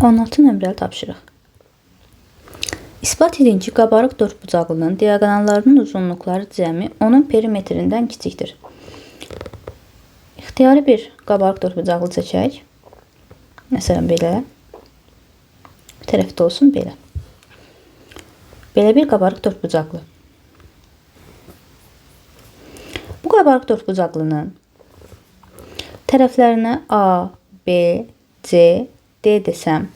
16 nömrəli tapşırıq. İsbat edin ki, qabarıq dördbucaqlının diaqonallarının uzunluqları cəmi onun perimetrindən kiçikdir. İxtiyari bir qabarıq dördbucaqlı çəkək. Məsələn, belə. Bir tərəfdə olsun belə. Belə bir qabarıq dördbucaqlı. Bu qabarıq dördbucaqlının tərəflərinə A, B, C, D desəm,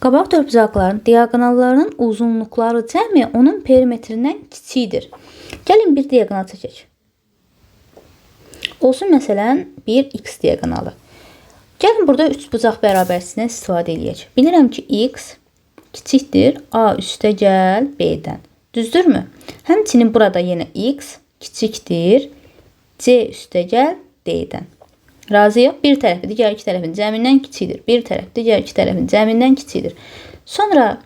qabaq dördbucaqların diaqonallarının uzunluqları cəmi onun perimetrindən kiçikdir. Gəlin bir diaqonal çəkək. Olsun məsələn 1x diaqonalı. Gəlin burada üç bucaq bərabərçisindən istifadə eləyək. Bilirəm ki, x kiçikdir a üstə gəl b-dən. Düzdürmü? Həmçinin burada yenə x kiçikdir c üstə gəl d-dən. Razıyıq. Bir tərəfi digər iki tərəfin cəmindən kiçikdir. Bir tərəf digər iki tərəfin cəmindən kiçikdir. Sonra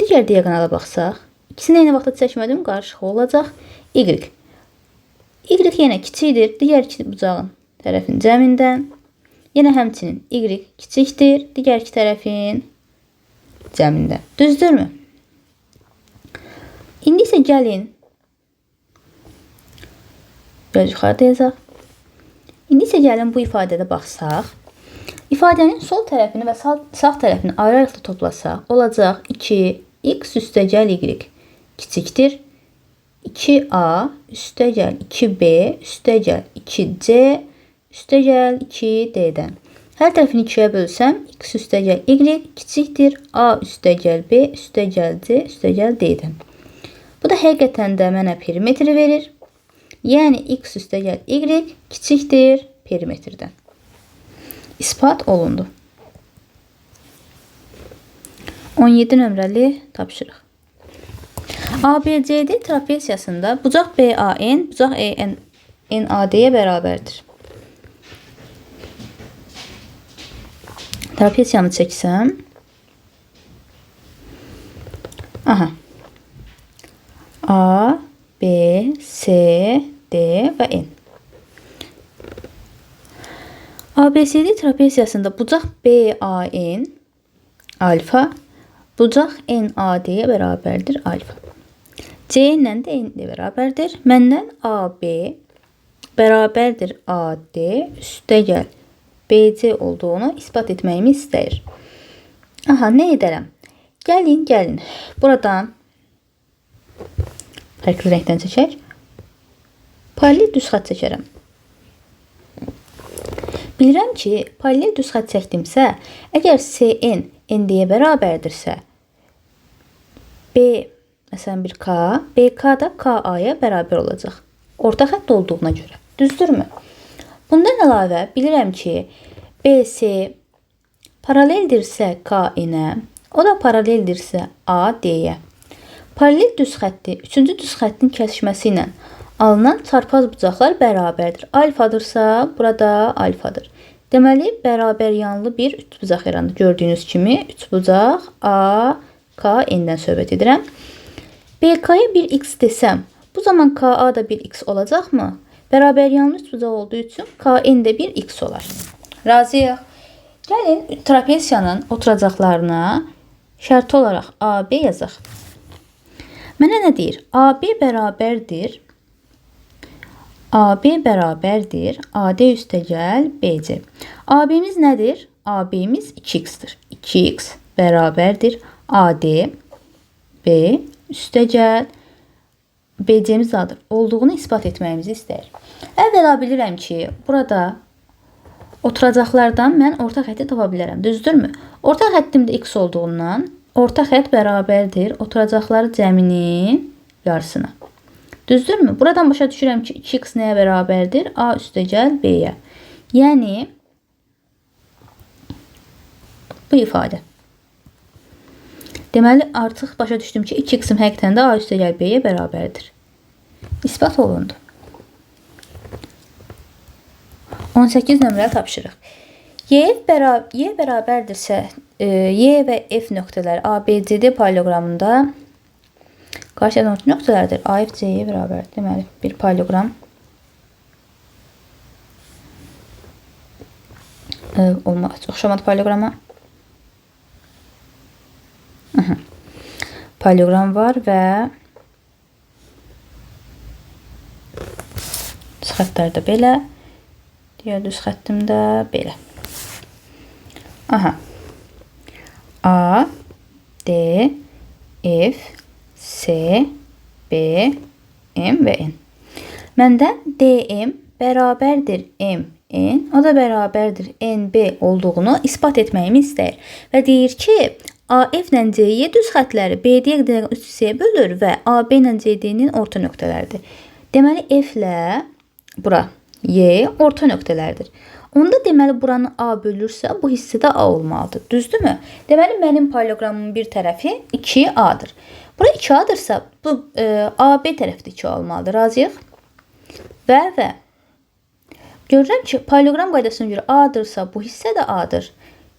digər diaqonala baxsaq, ikisini eyni vaxtda çəkmədim, qarışıq olacaq. Y. Y yenə kiçikdir digər iki bucağın tərəfin cəmindən. Yenə həmçinin Y kiçikdir digər iki tərəfin cəmindən. Düzdürmü? İndi isə gəlin biraz yazaq. İndi isə gəlin bu ifadədə baxsaq. İfadənin sol tərəfini və sağ, sağ tərəfini ayrı-ayrılıqda toplasaq, olacaq 2x üstəgəl y kiçikdir. 2a üstəgəl 2b üstəgəl 2c üstəgəl 2d-dən. Hər tərəfini 2-yə bölsəm, x üstəgəl y kiçikdir a üstəgəl b üstəgəl c üstəgəl d-dən. Bu da həqiqətən də mənə perimetri verir. Yəni x üstəgəl y kiçikdir perimetrdən. İspat olundu. 17 nömrəli tapşırıq. ABCD trapesiyasında bucaq BAN bucaq EN NAD-yə bərabərdir. Trapesiyamı çəksəm. Aha. A, B, C, D və N. ABCD trapeziyasında bucaq BAN alfa, bucaq NAD-yə bərabərdir alfa. C ilə də N də bərabərdir. Məndən AB bərabərdir AD üstəgəl BC olduğunu isbat etməyimi istəyir. Aha, nə edərəm? Gəlin, gəlin. Buradan fərqli rəngdən çəkək. Paralel düz xətt çəkərəm. Bilirəm ki, paralel düz xətt çəkdimsə, əgər CN ND-yə bərabərdirsə, B məsələn bir K, BK da KA-ya bərabər olacaq. Orta xətt olduğuna görə. Düzdürmü? Bundan əlavə bilirəm ki, BC paraleldirsə KN-ə, o da paraleldirsə AD-yə. Paralel düz xətti 3-cü düz xəttin kəsişməsi ilə alınan çarpaz bucaqlar bərabərdir. Alfadırsa, burada alfadır. Deməli, bərabər yanlı bir üçbucaq yarandı. Gördüyünüz kimi üçbucaq A, K, N-dən söhbət edirəm. BK-ya bir x desəm, bu zaman KA da bir x olacaqmı? Bərabər yanlı üçbucaq olduğu üçün KN də bir x olar. Razıyıq. Gəlin trapesiyanın oturacaqlarına şərti olaraq AB yazaq. Mənə nə deyir? AB bərabərdir. AB bərabərdir. AD üstəgəl BC. AB'miz nədir? AB'miz 2x'tir. 2x bərabərdir. AD B üstəgəl BC-miz adır. Olduğunu ispat etməyimizi istəyir. Əvvəla bilirəm ki, burada oturacaqlardan mən orta xətti tapa bilərəm. Düzdürmü? Orta xəttim də x olduğundan orta xətt bərabərdir oturacaqları cəminin yarısına. Düzdürmü? Buradan başa düşürəm ki, 2x nəyə bərabərdir? A üstəgəl b-yə. Yəni bu ifadə. Deməli, artıq başa düşdüm ki, 2x-im həqiqətən də A üstəgəl b-yə bərabərdir. İsbat olundu. 18 nömrəli tapşırıq. Y bərabər Y bərabərdirsə, e, Y və F nöqtələri ABCD paralelogramında qarşı ədəmət nöqtələrdir. AF C-yə bərabərdir. Deməli, bir paralelogram Ə, olmaz. Oxşamadı paralleqrama. Aha. Paralleqram var və düz xəttlər də belə. Digər düz xəttim də belə. Aha. A, D, F, S, B, M və N. Məndən DM bərabərdir M, N, o da bərabərdir NB olduğunu isbat etməyimi istəyir. Və deyir ki, AF ilə CY düz xətləri BD qədər üst hissəyə bölür və AB ilə CD-nin orta nöqtələridir. Deməli F ilə bura Y orta nöqtələrdir. Onda deməli buranı A bölürsə, bu hissədə A olmalıdır. Düzdürmü? Deməli mənim paralleqramımın bir tərəfi 2A-dır. Bura 2A-dırsa, bu e, AB tərəfi də 2A olmalıdır. Razıyıq? Və və Görürəm ki, paralleqram qaydasına görə A-dırsa, bu hissə də A-dır.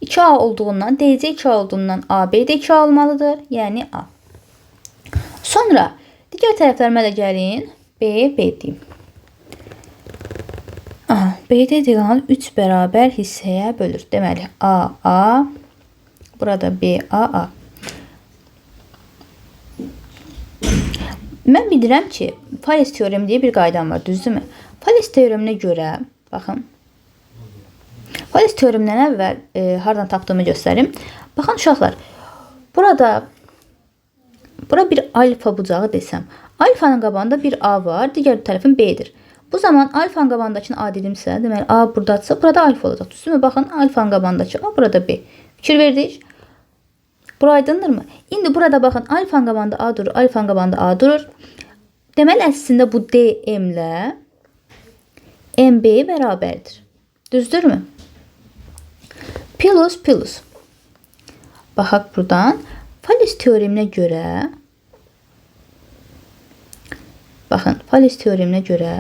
2A olduğundan, DC 2A olduğundan AB də 2A olmalıdır. Yəni A. Sonra digər tərəflərimə də gəlin. B, B deyim. B-də diagonal 3 bərabər hissəyə bölür. Deməli, A, A, burada B, A, A. Mən bilirəm ki, Fales teoremi deyə bir qaydam var, düzdürmü? Fales teoreminə görə, baxın. Fales teoremindən əvvəl e, hardan tapdığımı göstərim. Baxın uşaqlar, burada bura bir alfa bucağı desəm, alfanın qabağında bir A var, digər tərəfin B-dir. Bu zaman alfanın qabağındakını A dedimsə, deməli A buradadsa, burada alfa olacaq. Düzdürmü? Baxın, alfanın qabağındakı A, burada B. Fikir verdik. Bura aydındırmı? İndi burada baxın, alfanın qabağında A durur, alfanın qabağında A durur. Deməli, əslində bu DM ilə MB bərabərdir. Düzdürmü? Plus plus. Baxaq buradan. Fales teoreminə görə Baxın, Fales teoreminə görə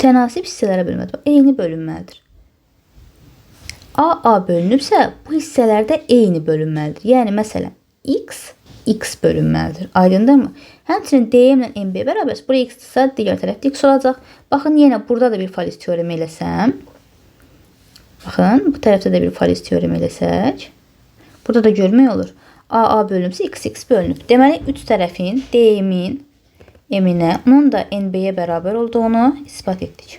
mütənasib hissələrə bölməlidir. Eyni bölünməlidir. A A bölünübsə, bu hissələrdə eyni bölünməlidir. Yəni məsələn, x x bölünməlidir. Aydındırmı? Həmçinin DM ilə MB bərabərsə, bura x-dirsə, digər tərəfdə x olacaq. Baxın, yenə burada da bir Fales teoremi eləsəm. Baxın, bu tərəfdə də bir Fales teoremi eləsək. Burada da görmək olur. A A bölünübsə x x bölünüb. Deməli, üç tərəfin DM-in M-inə, onun da NB-yə bərabər olduğunu isbat etdik.